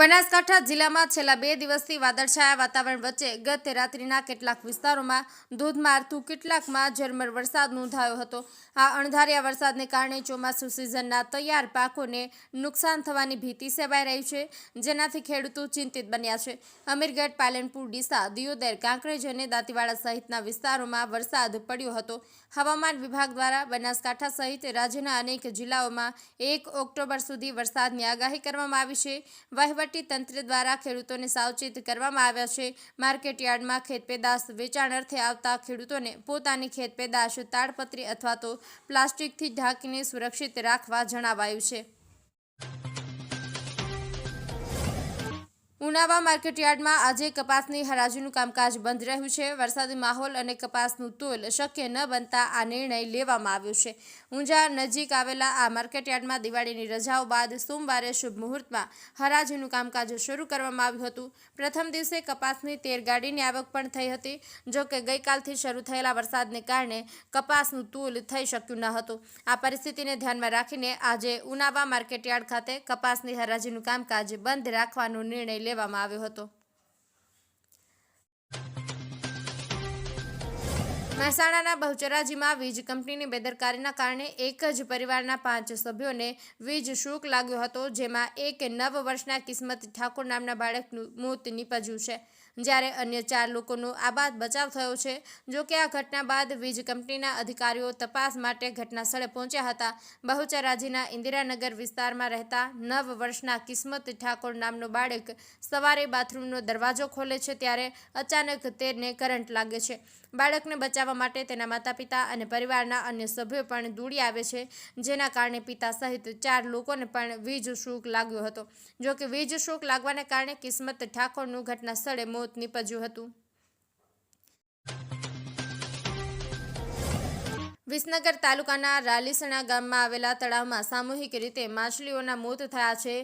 બનાસકાંઠા જિલ્લામાં છેલ્લા બે દિવસથી વાદળછાયા વાતાવરણ વચ્ચે ગત રાત્રિના કેટલાક વિસ્તારોમાં ધોધમાર તો કેટલાકમાં ઝરમર વરસાદ નોંધાયો હતો. આ અણધાર્યા વરસાદને કારણે ચોમાસુ સિઝનના તૈયાર પાકોને નુકસાન થવાની ભીતિ સેવાઈ રહી છે, જેનાથી ખેડૂતો ચિંતિત બન્યા છે. અમીરગઢ, પાલનપુર, ડીસા, દિયોદર, કાંકરેજ અને દાંતીવાડા સહિતના વિસ્તારોમાં વરસાદ પડ્યો હતો. હવામાન વિભાગ દ્વારા બનાસકાંઠા સહિત રાજ્યના અનેક જિલ્લાઓમાં એક ઓક્ટોબર સુધી વરસાદની આગાહી કરવામાં આવી છે. વહીવટી તંત્ર દ્વારા ખેડૂતોને સાવચેત કરવામાં આવ્યા છે. માર્કેટ યાર્ડમાં ખેતપેદાશ વેચાણ અર્થે આવતા ખેડૂતોને પોતાની ખેતપેદાશ તાડપત્રી અથવા તો પ્લાસ્ટિકથી ઢાંકીને સુરક્ષિત રાખવા જણાવાયું છે. ઉનાવા માર્કેટયાર્ડમાં આજે કપાસની હરાજીનું કામકાજ બંધ રહ્યું છે. વરસાદી માહોલ અને કપાસનું તોલ શક્ય ન બનતા આ નિર્ણય લેવામાં આવ્યો છે. ઊંઝા નજીક આવેલા આ માર્કેટયાર્ડમાં દિવાળીની રજાઓ બાદ સોમવારે શુભ મુહૂર્તમાં હરાજીનું કામકાજ શરૂ કરવામાં આવ્યું હતું. પ્રથમ દિવસે કપાસની તેર ગાડીની આવક પણ થઈ હતી. જો કે ગઈકાલથી શરૂ થયેલા વરસાદને કારણે કપાસનું તોલ થઈ શક્યું ન હતું. આ પરિસ્થિતિને ધ્યાનમાં રાખીને આજે ઉનાવા માર્કેટયાર્ડ ખાતે કપાસની હરાજીનું કામકાજ બંધ રાખવાનો નિર્ણય લેવામાં આવ્યો હતો. મહેસાણાના બહુચરાજીમાં વીજ કંપનીની બેદરકારીના કારણે એક જ પરિવારના પાંચ સભ્યોને વીજ શોક લાગ્યો હતો, જેમાં એક નવ વર્ષના કિસ્મત ઠાકોર નામના બાળકનું મોત નીપજ્યું છે. જ્યારે અન્ય ચાર લોકોનો આબાદ બચાવ થયો છે. જો કે આ ઘટના બાદ વીજ કંપનીના અધિકારીઓ તપાસ માટે ઘટના સ્થળે પહોંચ્યા હતા. બહુચરાજીના ઇન્દિરાનગર વિસ્તારમાં રહેતા નવ વર્ષના કિસ્મત ઠાકોર નામનો બાળક સવારે બાથરૂમનો દરવાજો ખોલે છે ત્યારે અચાનક તેને કરંટ લાગે છે. બાળકને બચાવવા માટે તેના માતા પિતા અને પરિવારના અન્ય સભ્યો પણ દોડી આવે છે, જેના કારણે પિતા સહિત ચાર લોકોને પણ વીજ શોક લાગ્યો હતો. જો કે વીજ શોક લાગવાને કારણે કિસ્મત ઠાકોરનું ઘટના સ્થળે મોત નીપજ્યું હતું. વિસનગર તાલુકાના રાલીસણા ગામમાં આવેલા તળાવમાં સામૂહિક રીતે માછલીઓના મોત થયા છે.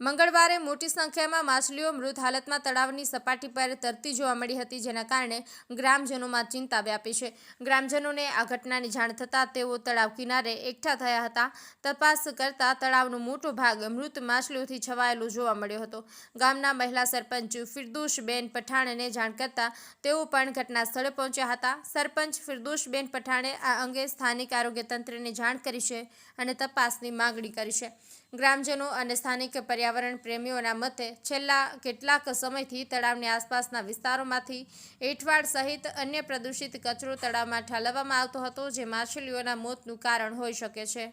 મંગળવારે મોટી સંખ્યામાં માછલીઓ મૃત હાલતમાં તળાવની સપાટી પર તરતી જોવા મળી હતી, જેના કારણે ગ્રામજનોમાં ચિંતા વ્યાપી છે. ગ્રામજનોને આ ઘટનાની જાણ થતાં તેઓ તળાવ કિનારે એકઠા થયા હતા. તપાસ કરતા તળાવનો મોટો ભાગ મૃત માછલીઓથી છવાયેલો જોવા મળ્યો હતો. ગામના મહિલા સરપંચ ફિરદોશબેન પઠાણને જાણ કરતા તેઓ પણ ઘટના સ્થળે પહોંચ્યા હતા. સરપંચ ફિરદોશબેન પઠાણે આ અંગે સ્થાનિક આરોગ્ય તંત્રને જાણ કરી છે અને તપાસની માગણી કરી છે. ગ્રામજનો અને સ્થાનિક પર્યાવરણ પ્રેમીઓના મતે છેલ્લા કેટલાક સમયથી તળાવની આસપાસના વિસ્તારોમાંથી એઠવાડ સહિત અન્ય પ્રદૂષિત કચરો તળાવમાં ઠાલવવામાં આવતો હતો, જે માછલીઓના મોતનું કારણ હોઈ શકે છે.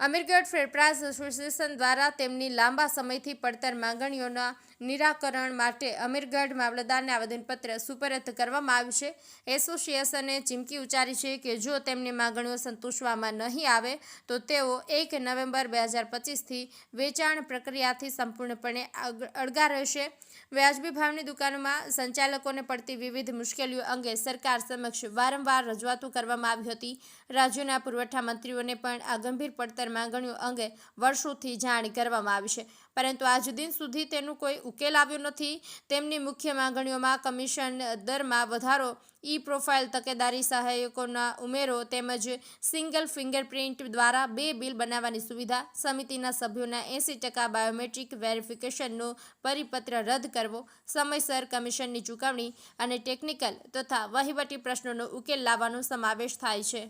અમીરગઢ ફેરપ્રાઇઝ એસોસિએશન દ્વારા તેમની લાંબા સમયથી પડતર માંગણીઓના નિરાકરણ માટે અમીરગઢ મામલતદારને આવેદનપત્ર સુપરત કરવામાં આવ્યું છે. એસોસિએશને ચીમકી ઉચ્ચારી છે કે જો તેમની માંગણીઓ સંતોષવામાં નહીં આવે, તો તેઓ એક નવેમ્બર બે હજાર પચીસથી વેચાણ પ્રક્રિયાથી સંપૂર્ણપણે અળગા રહેશે. વ્યાજબી ભાવની દુકાનોમાં સંચાલકોને પડતી વિવિધ મુશ્કેલીઓ અંગે સરકાર સમક્ષ વારંવાર રજૂઆતો કરવામાં આવી હતી. રાજ્યોના પુરવઠા મંત્રીઓને પણ આ ગંભીર પડતર માંગણીઓ અંગે વર્ષોથી જાણ કરવામાં આવી છે. પરંતુ આજ દિન સુધી તેનું કોઈ ઉકેલ આવ્યો નથી. તેમની મુખ્ય માંગણીઓમાં કમિશન દરમાં વધારો ઈ પ્રોફાઇલ તકેદારી સહાયકોના ઉમેરો તેમજ સિંગલ ફિંગરપ્રિન્ટ દ્વારા બે બિલ બનાવવાની સુવિધા, સમિતિના સભ્યોના એંસી ટકા બાયોમેટ્રિક વેરિફિકેશનનો પરિપત્ર રદ કરવો, સમયસર કમિશનની ચૂકવણી અને ટેકનિકલ તથા વહીવટી પ્રશ્નોનો ઉકેલ લાવવાનો સમાવેશ થાય છે.